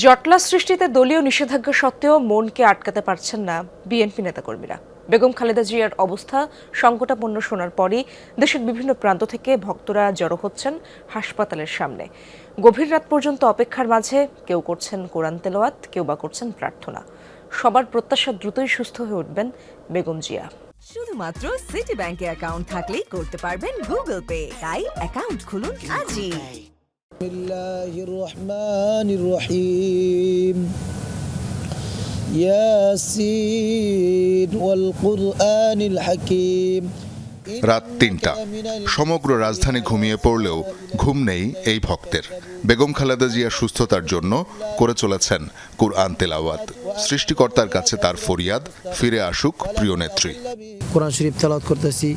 জটলা সৃষ্টিতে দলীয় নিষেধাজ্ঞা সত্ত্বেও মনকে আটকাতে পারছেন না বিএনপি নেতাকর্মীরা। বেগম খালেদা জিয়ার অবস্থা সংকটাপন্ন শোনার পরই দেশের বিভিন্ন প্রান্ত থেকে ভক্তরা জড়ো হচ্ছেন হাসপাতালের সামনে। গভীর রাত পর্যন্ত অপেক্ষার মাঝে কেউ করছেন কোরআন তেলোয়াত কেউ বা করছেন প্রার্থনা। সবার প্রত্যাশা দ্রুতই সুস্থ হয়ে উঠবেন বেগম জিয়া। শুধুমাত্র সিটি ব্যাংকে অ্যাকাউন্ট থাকলেই করতে পারবেন গুগল পে তাই অ্যাকাউন্ট খুলুন আজই। الله الرحمن الرحيم ياسين والقرآن الحكيم রাত তিনটা সমগ্র রাজধানী ঘুমিয়ে পড়লেও ঘুম নেই এই ভক্তের বেগম খালেদা জিয়ার সুস্থতার জন্য করে চলেছেন কুরআন তেলাওয়াত সৃষ্টিকর্তার কাছে তার ফরিয়াদ ফিরে আসুক প্রিয় নেত্রী কোরআন শরীফ তেলাওয়াত করতেছি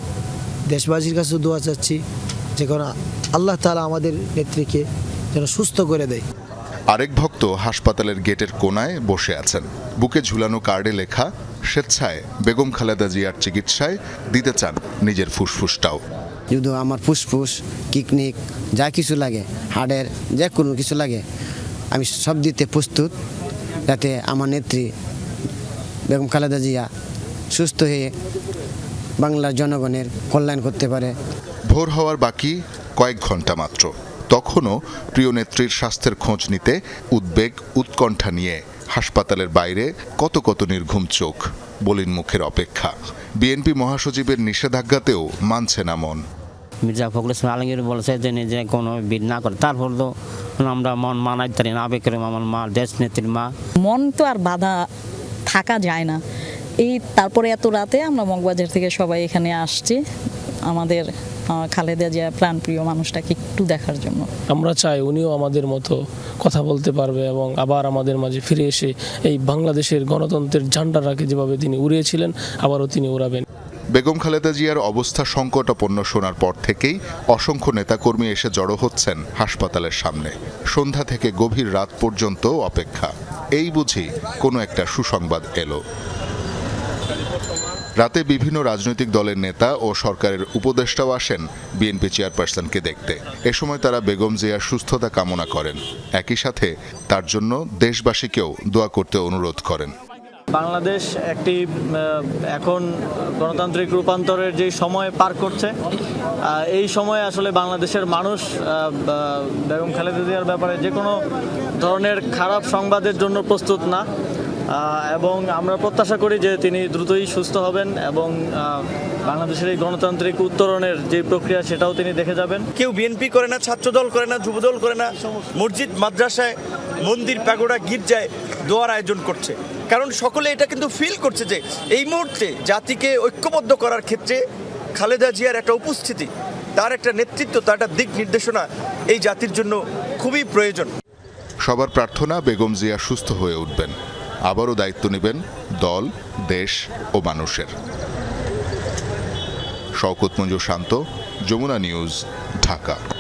দেশবাসীর কাছে দোয়া চাচ্ছি যে কোনো আল্লাহ তালা আমাদের নেত্রীকে যেন সুস্থ করে দেয়। আরেক ভক্ত হাসপাতালের গেটের কোনায় বসে আছেন। বুকে ঝুলানো কার্ডে লেখা স্বেচ্ছায় বেগম খালেদা জিয়ার চিকিৎসায় দিতে চান নিজের ফুসফুসটাও। যদি আমার ফুসফুস কিকনিক যা কিছু লাগে হাড়ের যে কোনো কিছু লাগে আমি সব দিতে প্রস্তুত যাতে আমার নেত্রী বেগম খালেদা জিয়া সুস্থ হয়ে বাংলার জনগণের কল্যাণ করতে পারে। ভোর হওয়ার বাকি কয়েক ঘণ্টা মাত্র। তখনও প্রিয় নেত্রীর স্বাস্থ্যের খোঁজ নিতে উদ্বেগ উৎকণ্ঠা নিয়ে হাসপাতালের বাইরে কত কত নির্ঘুম চোখ বলিন মুখের অপেক্ষা। বিএনপি মহাসচিবের নিষেধাজ্ঞাতেও মানছে না মন। মির্জা ফখরুল ইসলাম আলমগীর বলেছে যে নিজে কোনো বিল না করে। তারপর তো আমরা মন মানাই পারি না আবেগের আমার মা দেশ নেত্রীর মা। মন তো আর বাধা থাকা যায় না। এই তারপরে এত রাতে আমরা মগবাজার থেকে সবাই এখানে আসছি আমাদের খালেদা জিয়া প্রাণপ্রিয় মানুষটাকে একটু দেখার জন্য। আমরা চাই উনিও আমাদের মতো কথা বলতে পারবে এবং আবার আমাদের মাঝে ফিরে এসে এই বাংলাদেশের গণতন্ত্রের ঝান্ডাটাকে যেভাবে তিনি উড়িয়েছিলেন আবারও তিনি উড়াবেন। বেগম খালেদা জিয়ার অবস্থা সংকটাপন্ন শোনার পর থেকেই অসংখ্য নেতাকর্মী এসে জড়ো হচ্ছেন হাসপাতালের সামনে। সন্ধ্যা থেকে গভীর রাত পর্যন্ত অপেক্ষা। এই বুঝি কোনো একটা সুসংবাদ এলো। রাতে বিভিন্ন রাজনৈতিক দলের নেতা ও সরকারের উপদেষ্টাও আসেন বিএনপি চেয়ারপারসনকে দেখতে। এ সময় তারা বেগম জিয়ার সুস্থতা কামনা করেন। একই সাথে তার জন্য দেশবাসীকেও দোয়া করতে অনুরোধ করেন। বাংলাদেশ একটি এখন গণতান্ত্রিক রূপান্তরের যে সময় পার করছে এই সময়ে আসলে বাংলাদেশের মানুষ বেগম খালেদা জিয়ার ব্যাপারে যে কোনো ধরনের খারাপ সংবাদের জন্য প্রস্তুত না। এবং আমরা প্রত্যাশা করি যে তিনি দ্রুতই সুস্থ হবেন এবং বাংলাদেশের এই গণতান্ত্রিক উত্তরণের যে প্রক্রিয়া সেটাও তিনি দেখে যাবেন। কেউ বিএনপি করে না ছাত্রদল করে না যুবদল করে না মসজিদ মাদ্রাসায় মন্দির প্যাগোডা গির্জায় দোয়ার আয়োজন করছে। কারণ সকলে এটা কিন্তু ফিল করছে যে এই মুহূর্তে জাতিকে ঐক্যবদ্ধ করার ক্ষেত্রে খালেদা জিয়ার একটা উপস্থিতি তার একটা নেতৃত্ব তার একটা দিক নির্দেশনা এই জাতির জন্য খুবই প্রয়োজন। সবার প্রার্থনা বেগম জিয়া সুস্থ হয়ে উঠবেন। আবারও দায়িত্ব নেবেন দল দেশ ও মানুষের। শওকত মঞ্জুর শান্ত যমুনা নিউজ ঢাকা।